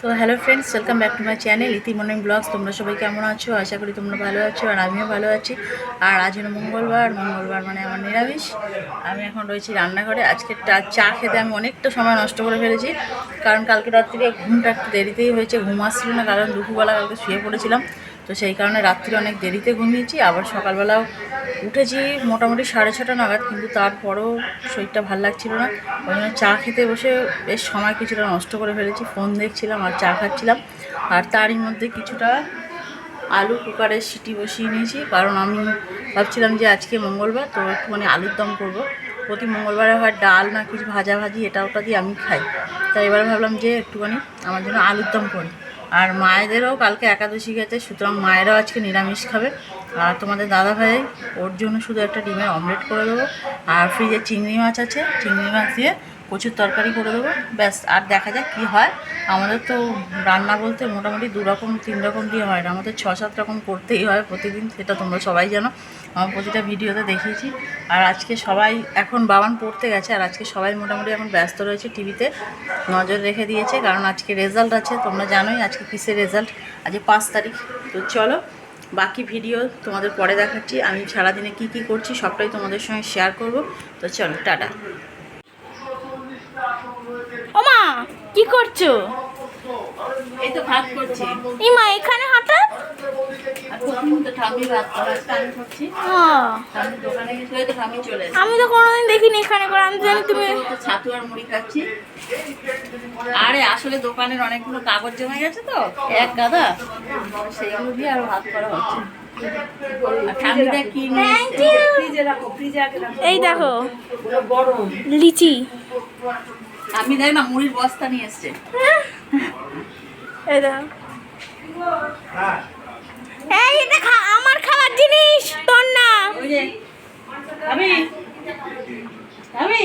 তো hello friends welcome back to my channel ইতিমর্নিং blogs তোমরা সবাই কেমন আছো? আশা করি তোমরা ভালো আছো আর আমিও ভালো আছি। আর আজ হলো মঙ্গলবার মঙ্গলবার মানে আমার নিরামিষ। আমি এখন রয়েছি রান্নাঘরে। আজকে চা খেতে আমি অনেকটা সময় নষ্ট করে ফেলেছি। কারণ কালকে রাত্রিরে ঘুমটা একটু দেরিতেই হয়েছে, ঘুম আসছিল না, কারণ দুপুরবেলা কালকে শুয়ে পড়েছিলাম। তো সেই কারণে রাত্রি অনেক দেরিতে ঘুমিয়েছি, আবার সকালবেলাও উঠেছি মোটামুটি সাড়ে ছটা নাগাদ, কিন্তু তারপরেও শরীরটা ভালো লাগছিল না। ওই জন্য চা খেতে বসে বেশ সময় কিছুটা নষ্ট করে ফেলেছি, ফোন দেখছিলাম আর চা খাচ্ছিলাম। আর তারই মধ্যে কিছুটা আলু কুকারে সিটি বসিয়ে নিয়েছি, কারণ আমি ভাবছিলাম যে আজকে মঙ্গলবার, তো একটুখানি আলুর দম করব। প্রতি মঙ্গলবারে হয় ডাল না কিছু ভাজা ভাজি, এটা ওটা দিয়ে আমি খাই। তাই এবার ভাবলাম যে একটুখানি আমার জন্য আলুর দম করি আর মায়েদেরও কালকে একাদশী গেছে, সুতরাং মায়েরাও আজকে নিরামিষ খাবে। আর তোমাদের দাদা ভাই ওর জন্য শুধু একটা ডিমের অমলেট করে দেবো। আর ফ্রিজে চিংড়ি মাছ আছে, চিংড়ি মাছ দিয়ে প্রচুর তরকারি করে দেবো। ব্যাস, আর দেখা যাক কী হয়। আমাদের তো রান্না বলতে মোটামুটি দু রকম, তিন রকম দিয়ে হয় না। আমাদের ছ, সাত রকম করতেই হয় প্রতিদিন, সেটা তোমরা সবাই জানো। আমার প্রতিটা ভিডিওতে দেখিয়েছি। আর আজকে সবাই এখন বাবান পড়তে গেছে, আর আজকে সবাই মোটামুটি এখন ব্যস্ত রয়েছে টিভিতে। নজর রেখে দিয়েছে, কারণ আজকে রেজাল্ট আছে, তোমরা জানোই আজকে কিসের রেজাল্ট আজকে পাঁচ তারিখ। তো চলো, বাকি ভিডিও তোমাদের পরে দেখাচ্ছি। আমি সারাদিনে কি কি করছি সবটাই তোমাদের সঙ্গে শেয়ার করব। তো চলো, টাটা। কি করছ? এই তো ভাত করছি। ইমা এখানে আমি করছি। হ্যাঁ। তো। আমি তো কোনোদিন দেখিনি এখানে করে। আমি জানি তুমি ছাতু আর মুড়ি খাচ্ছি। আরে আসলে দোকানের অনেকগুলো কাগজ জমে গেছে তো। এক গাদা। সেইগুলো দিয়ে আর ভাত করা হচ্ছে। এই দেখো লিচি। আমি দেখ না মুড়ির বস্তা নিয়ে এসছে। এই দেখো এটা খা আমার খাবার জিনিস তোর না আমি আমি।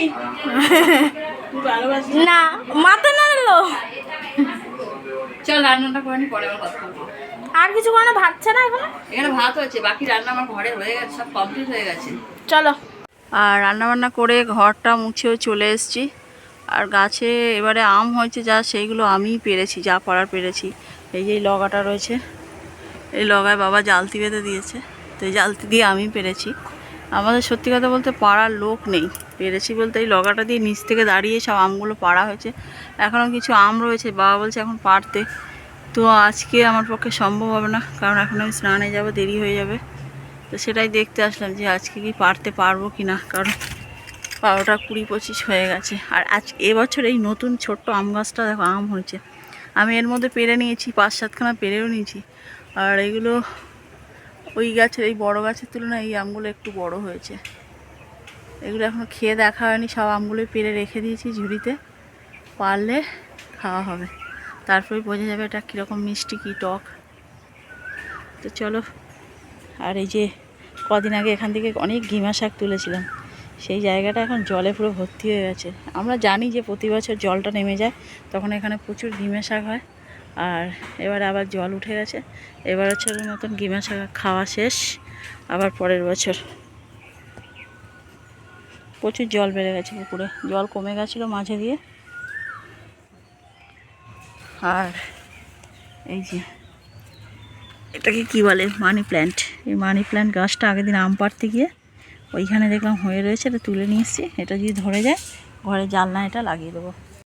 না মাথা না দিলো চল রান্নাটা করে নি পরে আবার কথা বলব। আর কিছু কোনো ভাত ছাড়া এখানে? এখানে ভাত হয়েছে বাকি রান্না আমার ঘরে হয়ে গেছে সব কমপ্লিট হয়ে গেছে। চলো। আর রান্নাবান্না করে ঘরটা মুছেও চলে এসেছি। আর গাছে এবারে আম হয়েছে, যা সেইগুলো আমিই পেরেছি, যা পারার পেরেছি। এই যে লগাটা রয়েছে, এই লগায় বাবা জালতি বেঁধে দিয়েছে, তো এই জালতি দিয়ে আমি পেরেছি। আমাদের সত্যি কথা বলতে পাড়ার লোক নেই, পেরেছি বলতে এই লগাটা দিয়ে নিচ থেকে দাঁড়িয়ে সব আমগুলো পাড়া হয়েছে। এখনও কিছু আম রয়েছে, বাবা বলছে এখন পাড়তে। তো আজকে আমার পক্ষে সম্ভব হবে না, কারণ এখন আমি স্নানে যাব, দেরি হয়ে যাবে। তো সেটাই দেখতে আসলাম যে আজকে কি পারতে পারব কি না, কারণ বারোটা কুড়ি পঁচিশ হয়ে গেছে। আর আজ এবছর এই নতুন ছোট্ট আম গাছটা দেখো, আম হয়েছে। আমি এর মধ্যে পেরে নিয়েছি, পাঁচ সাতখানা পেরেও নিয়েছি। আর এগুলো ওই গাছের, এই বড় গাছের তুলনায় এই আমগুলো একটু বড় হয়েছে। এগুলো এখনও খেয়ে দেখা হয়নি, সব আমগুলোই পেরে রেখে দিয়েছি ঝুড়িতে। পারলে খাওয়া হবে। তারপরে বোঝা যাবে এটা কীরকম মিষ্টি, কী টক। তো চলো, আর এই যে কদিন আগে এখান থেকে অনেক ঘিমা শাক তুলেছিলাম। সেই জায়গাটা এখন জলে পুরো ভর্তি হয়ে গেছে। আমরা জানি যে প্রতি বছর জলটা নেমে যায়, তখন এখানে প্রচুর ঘিমে শাক হয়। আর এবার আবার জল উঠে গেছে। এবার বছরের মতন ঘিমা শাক খাওয়া শেষ, আবার পরের বছর। প্রচুর জল বেড়ে গেছে পুকুরে। জল কমে গেছিল মাঝে দিয়ে। আর এই যে, এটাকে কি বলে? Money plant. এই মানি প্ল্যান্ট গাছটা আগের দিন আম পাড়তে গিয়ে ওইখানে দেখলাম হয়ে রয়েছে, এটা তুলে নিয়ে এসছি। এটা যদি ধরে যায়, ঘরে জানলা এটা লাগিয়ে দেবো।